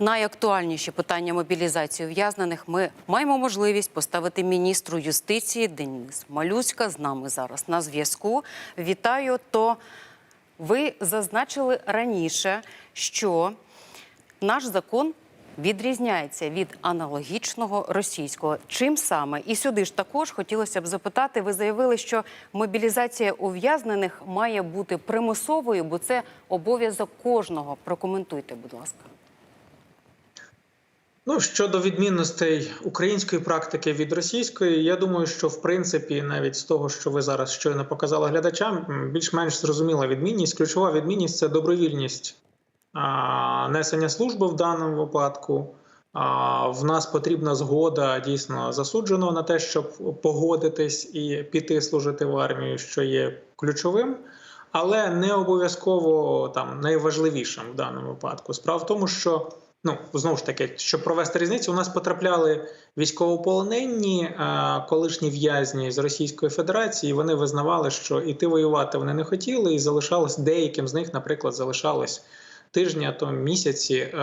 найактуальніші питання мобілізації ув'язнених ми маємо можливість поставити міністру юстиції Денис Малюська з нами зараз на зв'язку. Вітаю. То ви зазначили раніше, що наш закон відрізняється від аналогічного російського. Чим саме? І сюди ж також хотілося б запитати. Ви заявили, що мобілізація ув'язнених має бути примусовою, бо це обов'язок кожного. Прокоментуйте, будь ласка. Ну щодо відмінностей української практики від російської, я думаю, що в принципі, навіть з того, що ви зараз щойно показали глядачам, більш-менш зрозуміла відмінність. Ключова відмінність це добровільність а, несення служби в даному випадку. А, в нас потрібна згода дійсно засудженого на те, щоб погодитись і піти служити в армію, що є ключовим. Але не обов'язково там найважливішим в даному випадку. Справа в тому, що ну знову ж таки, щоб провести різницю, у нас потрапляли військовополонені, колишні в'язні з Російської Федерації. Вони визнавали, що іти воювати вони не хотіли, і залишалось деяким з них, наприклад, залишалось тижні, а то місяці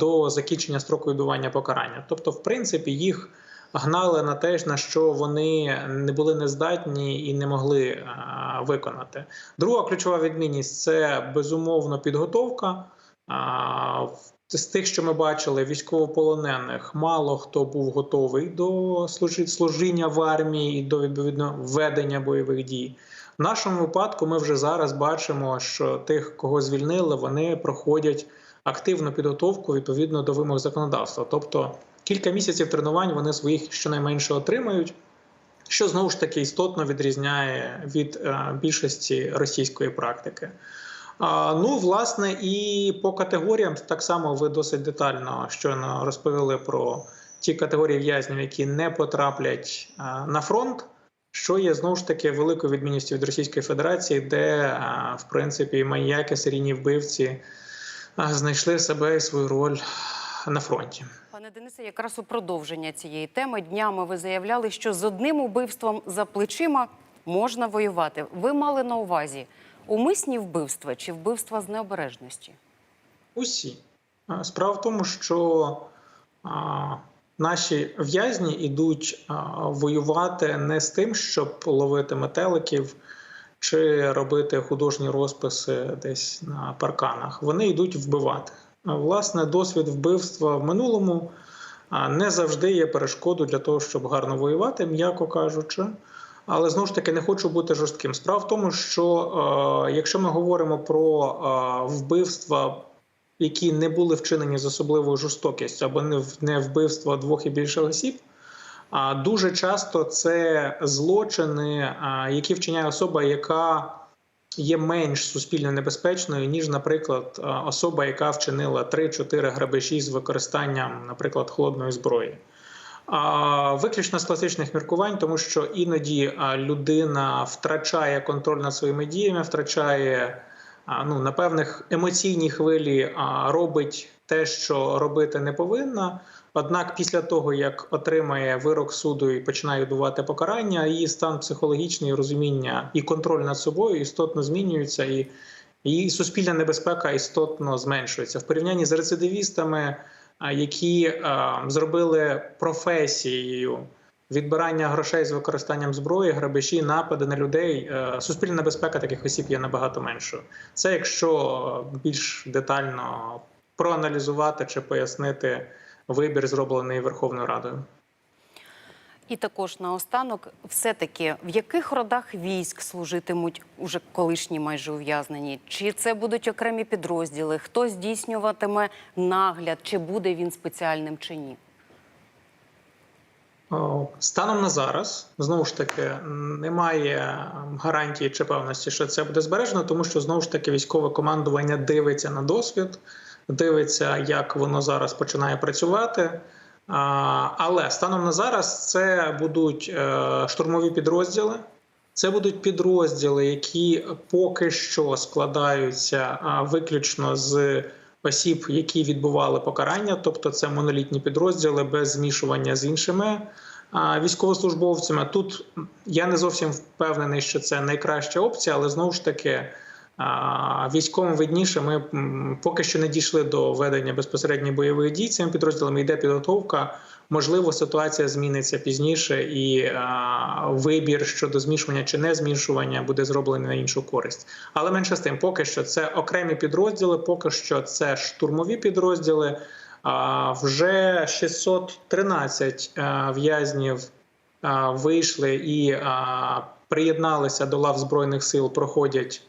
до закінчення строку відбування покарання. Тобто, в принципі, їх. Гнали на те, на що вони не були нездатні і не могли виконати. Друга ключова відмінність це безумовно підготовка. З тих, що ми бачили, військовополонених мало хто був готовий до служіння в армії і до відповідно ведення бойових дій. В нашому випадку ми вже зараз бачимо, що тих, кого звільнили, вони проходять активну підготовку відповідно до вимог законодавства. Тобто кілька місяців тренувань вони своїх щонайменше отримають. Що знову ж таки істотно відрізняє від е, більшості російської практики. Ну, власне, і по категоріям так само ви досить детально щойно розповіли про ті категорії в'язнів, які не потраплять на фронт, що є знову ж таки великою відмінністю від Російської Федерації, де в принципі маньяки, серійні вбивці знайшли себе і свою роль на фронті. Пане Денисе, якраз у продовження цієї теми днями ви заявляли, що з одним убивством за плечима можна воювати. Ви мали на увазі умисні вбивства чи вбивства з необережності? Усі. Справа в тому, що а, наші в'язні йдуть а, воювати не з тим, щоб ловити метеликів чи робити художні розписи десь на парканах. Вони йдуть вбивати. Власне, досвід вбивства в минулому не завжди є перешкодою для того, щоб гарно воювати, м'яко кажучи. Але знову ж таки не хочу бути жорстким. Справа в тому, що е, якщо ми говоримо про е, вбивства, які не були вчинені з особливою жорстокістю, або не, не вбивства двох і більше осіб, а дуже часто це злочини, а, які вчиняє особа, яка є менш суспільно небезпечною, ніж, наприклад, а, особа, яка вчинила 3-4 грабежі з використанням, наприклад, холодної зброї. Виключно з класичних міркувань, тому що іноді людина втрачає контроль над своїми діями, втрачає ну, на певних емоційній хвилі, робить те, що робити не повинна. Однак, після того як отримає вирок суду і починає відбувати покарання, її стан психологічний розуміння і контроль над собою істотно змінюється, і її суспільна небезпека істотно зменшується в порівнянні з рецидивістами, які зробили професією відбирання грошей з використанням зброї, грабежі, напади на людей. Е, Суспільна небезпека таких осіб є набагато меншою. Це якщо більш детально проаналізувати чи пояснити вибір, зроблений Верховною Радою. І також наостанок, все-таки в яких родах військ служитимуть уже колишні майже ув'язнені? Чи це будуть окремі підрозділи? Хто здійснюватиме нагляд? Чи буде він спеціальним чи ні? Станом на зараз знову ж таки немає гарантії чи певності, що це буде збережено, тому що знову ж таки військове командування дивиться на досвід, дивиться, як воно зараз починає працювати. Але станом на зараз це будуть е, штурмові підрозділи. Це будуть підрозділи, які поки що складаються виключно з осіб, які відбували покарання, тобто це монолітні підрозділи без змішування з іншими військовослужбовцями. Тут я не зовсім впевнений, що це найкраща опція, але знову ж таки Військовим видніше, ми поки що не дійшли до ведення безпосередньо бойових дій цими підрозділами. Йде підготовка. Можливо, ситуація зміниться пізніше, і а, вибір щодо змішування чи не змішування буде зроблений на іншу користь. Але менше з тим, поки що це окремі підрозділи, поки що це штурмові підрозділи. А, вже 613 а, в'язнів вийшли і а, приєдналися до лав збройних сил, проходять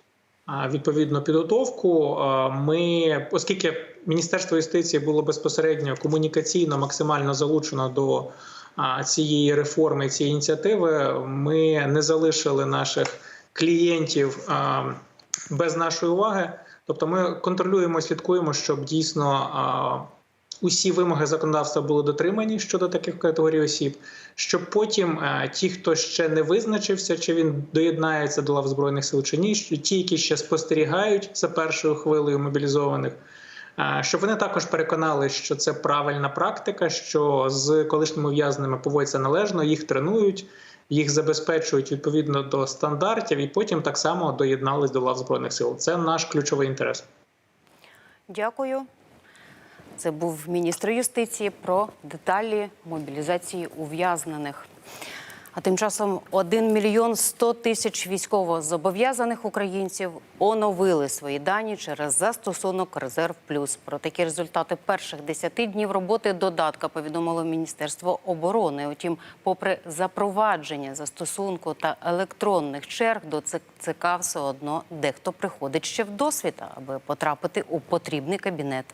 відповідну підготовку. Ми, оскільки Міністерство юстиції було безпосередньо комунікаційно максимально залучено до цієї реформи, цієї ініціативи, ми не залишили наших клієнтів без нашої уваги. Тобто, ми контролюємо, слідкуємо, щоб дійсно усі вимоги законодавства були дотримані щодо таких категорій осіб, щоб потім е, ті, хто ще не визначився, чи він доєднається до лав збройних сил чи ні, ті, які ще спостерігають за першою хвилею мобілізованих. е, Щоб вони також переконали, що це правильна практика, що з колишніми ув'язненими поводяться належно, їх тренують, їх забезпечують відповідно до стандартів, і потім так само доєднались до лав збройних сил. Це наш ключовий інтерес. Дякую. Це був міністр юстиції про деталі мобілізації ув'язнених. А тим часом 1 мільйон 100 тисяч військовозобов'язаних українців оновили свої дані через застосунок Резерв Плюс. Про такі результати перших 10 днів роботи додатка повідомило Міністерство оборони. Утім, попри запровадження застосунку та електронних черг до ЦК все одно дехто приходить ще в досвіта, аби потрапити у потрібний кабінет.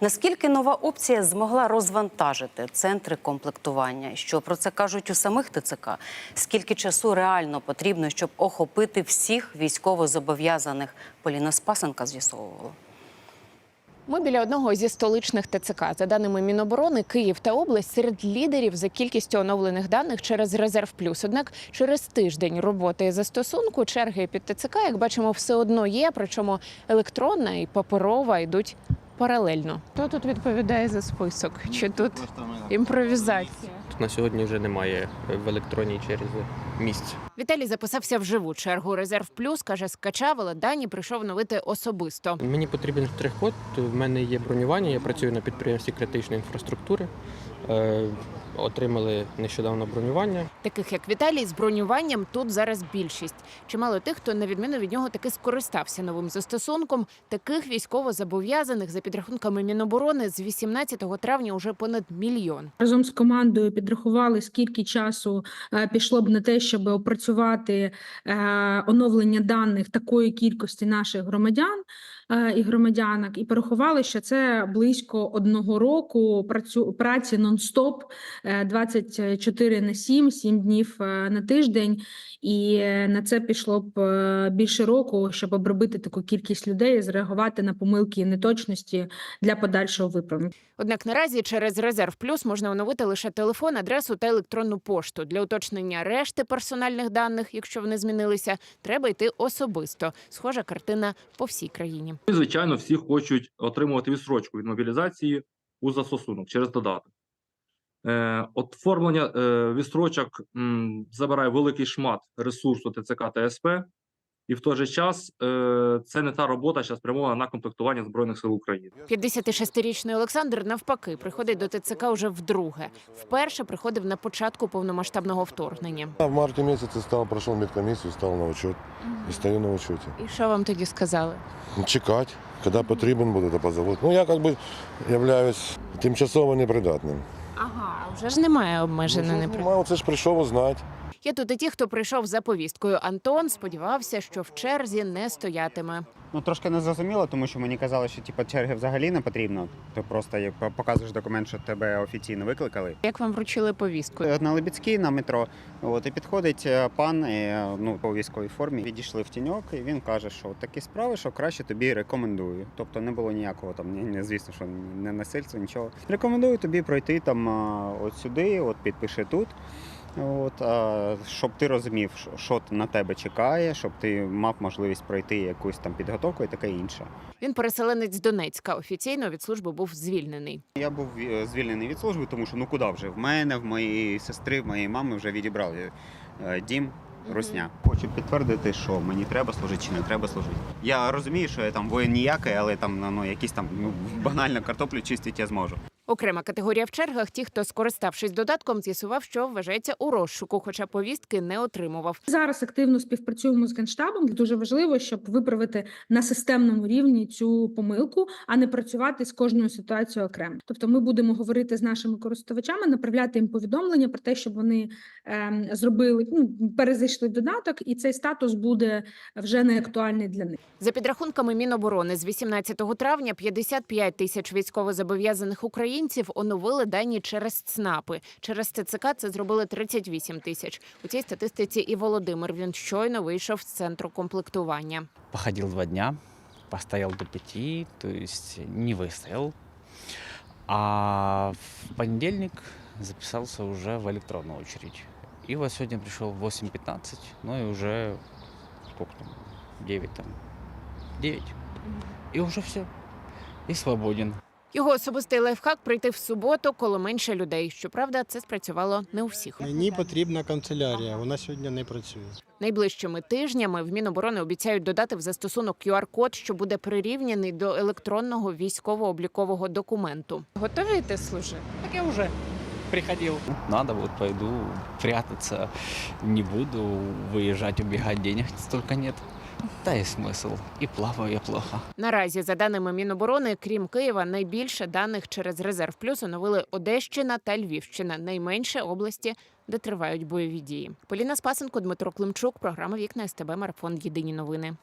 Наскільки нова опція змогла розвантажити центри комплектування? Що про це кажуть у самих ТЦК? Скільки часу реально потрібно, щоб охопити всіх військовозобов'язаних? Поліна Спасенка з'ясовувала. Ми біля одного зі столичних ТЦК. За даними Міноборони, Київ та область серед лідерів за кількістю оновлених даних через резерв плюс. Однак через тиждень роботи застосунку черги під ТЦК, як бачимо, все одно є. Причому електронна і паперова йдуть паралельно. Хто тут відповідає за список? Чи тут імпровізація? На сьогодні вже немає в електронній черзі місць. Віталій записався в живу чергу. Резерв плюс каже, скачав, але дані прийшов новити особисто. Мені потрібен штрих-код. В мене є бронювання. Я працюю на підприємстві критичної інфраструктури. Е, отримали нещодавно бронювання. Таких як Віталій з бронюванням тут зараз більшість. Чимало тих, хто на відміну від нього таки скористався новим застосунком. Таких військово-зобов'язаних за підрахунками Міноборони з 18 травня уже понад мільйон. разом з командою підрахували, скільки часу е, пішло б на те, щоб опрацювати е, оновлення даних такої кількості наших громадян і громадянок, і порахували, що це близько одного року працю праці нон-стоп е, 24 на 7, 7 днів е, на тиждень. І е, на це пішло б е, більше року, щоб обробити таку кількість людей, і зреагувати на помилки і неточності для подальшого виправлення. Однак наразі через резерв плюс можна оновити лише телефон, адресу та електронну пошту. Для уточнення решти персональних даних, якщо вони змінилися, треба йти особисто. Схожа картина по всій країні. І, звичайно, всі хочуть отримувати відсрочку від мобілізації у застосунок через додаток. Е, оформлення е, відстрочок м, забирає великий шмат ресурсу ТЦК та СП, і в той же час е, це не та робота, що спрямована на комплектування Збройних сил України. 56-річний Олександр навпаки приходить до ТЦК уже вдруге. Вперше приходив на початку повномасштабного вторгнення. В марте месяце стал, прошел медкомиссию, стал на учет и стою на учете. І що вам тоді сказали? Чекать, когда потрібен буде, то позовуть. Ну, я как бы являюсь тимчасово непридатним. Ага, вже ж немає обмежень на Ну, непри... мало, це ж прийшов узнати. Є тут і ті, хто прийшов за повісткою. Антон сподівався, що в черзі не стоятиме. Ну трошки не зрозуміло, тому що мені казали, що типу, черги взагалі не потрібно. Ти просто як показуєш документ, що тебе офіційно викликали. Як вам вручили повістку? На Лебідській на метро. От і підходить е, пан е, ну, по військовій формі. Відійшли в тіньок, і він каже, що такі справи, що краще тобі рекомендую. Тобто не було ніякого там, ні, ні, звісно, що не насильства, нічого. Рекомендую тобі пройти там от сюди, от підпиши тут. От, а, щоб ти розумів, що, що на тебе чекає, щоб ти мав можливість пройти якусь там підготовку і таке інше. Він переселенець з Донецька. Офіційно від служби був звільнений. Я був е, звільнений від служби, тому що ну куди вже? В мене, в моєї сестри, в моєї мами вже відібрали е, дім. Русня. Хочу підтвердити, що мені треба служити чи не треба служити. Я розумію, що я там воїн ніякий, але там ну, якісь там ну, банально картоплю чистити я зможу. Окрема категорія в чергах ті, хто, скориставшись додатком, з'ясував, що вважається у розшуку, хоча повістки не отримував. Зараз активно співпрацюємо з генштабом. Дуже важливо, щоб виправити на системному рівні цю помилку, а не працювати з кожною ситуацією окремо. Тобто, ми будемо говорити з нашими користувачами, направляти їм повідомлення про те, щоб вони ем, зробили ну, перезайшли в додаток, і цей статус буде вже не актуальний для них. За підрахунками Міноборони, з 18 травня 55 тисяч військовозобов'язаних українців оновили дані через ЦНАПи. Через ТЦК це зробили 38 тисяч. У цій статистиці і Володимир. Він щойно вийшов з центру комплектування. Походил два дня, постоял до пяти, то есть не выстоял. А в понедельник записался уже в электронную очередь. И вот сегодня пришел в 8.15, ну и уже сколько там, 9 там, 9. И уже все. И свободен. Його особистий лайфхак прийти в суботу, коли менше людей. Щоправда, це спрацювало не у всіх. Мені потрібна канцелярія. Вона сьогодні не працює. Найближчими тижнями в Міноборони обіцяють додати в застосунок QR-код, що буде прирівняний до електронного військово-облікового документу. Готові йти служити? Так я уже приходил. Надо, вот пойду прятаться. Не буду выезжать, убегать, денег столько нет. Да і смисл, і плаваю я плохо. Наразі, за даними Міноборони, крім Києва, найбільше даних через резерв плюс оновили Одещина та Львівщина, найменше області, де тривають бойові дії. Поліна Спасенко, Дмитро Климчук, програма Вікна СТБ Марафон. Єдині новини.